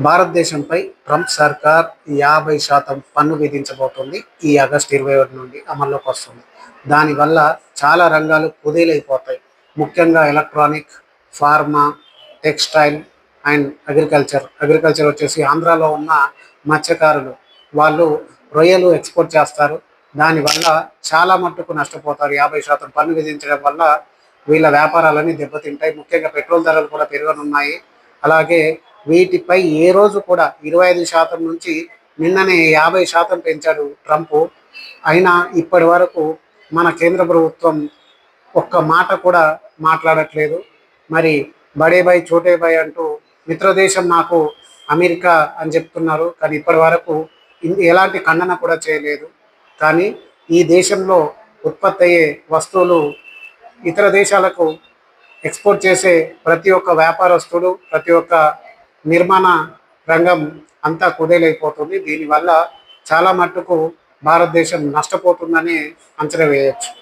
భారతదేశంపై Trump సర్కార్ యాభై శాతం పన్ను విధించబోతుంది. ఈ ఆగస్టు ఇరవై ఒకటి నుండి అమల్లోకి వస్తుంది. దానివల్ల చాలా రంగాలు కుదేలైపోతాయి. ముఖ్యంగా electronic pharma textile and agriculture. Agriculture వచ్చేసి ఆంధ్రాలో ఉన్న మత్స్యకారులు. వాళ్ళు రొయ్యలు ఎక్స్పోర్ట్ చేస్తారు. దానివల్ల చాలా మట్టుకు నష్టపోతారు. యాభై శాతం పన్ను విధించడం వల్ల వీళ్ళ వ్యాపారాలన్నీ దెబ్బతింటాయి. ముఖ్యంగా పెట్రోల్ ధరలు కూడా పెరగనున్నాయి. అలాగే వీటిపై ఏ రోజు కూడా ఇరవై ఐదు శాతం నుంచి నిన్ననే యాభై శాతం పెంచాడు ట్రంప్. అయినా ఇప్పటి వరకు మన కేంద్ర ప్రభుత్వం ఒక్క మాట కూడా మాట్లాడట్లేదు. మరి బడే బాయ్ చోటే బాయ్ అంటూ మిత్రదేశం నాకు అమెరికా అని చెప్తున్నారు. కానీ ఇప్పటి వరకు ఎలాంటి ఖండన కూడా చేయలేదు. కానీ ఈ దేశంలో ఉత్పత్తి అయ్యే వస్తువులు ఇతర దేశాలకు ఎక్స్పోర్ట్ చేసే ప్రతి ఒక్క వ్యాపారస్తుడు ప్రతి ఒక్క నిర్మాణ రంగం అంతా కుదేలైపోతుంది. దీనివల్ల చాలా మట్టుకు భారతదేశం నష్టపోతుందని అంచనా వేయచ్చు.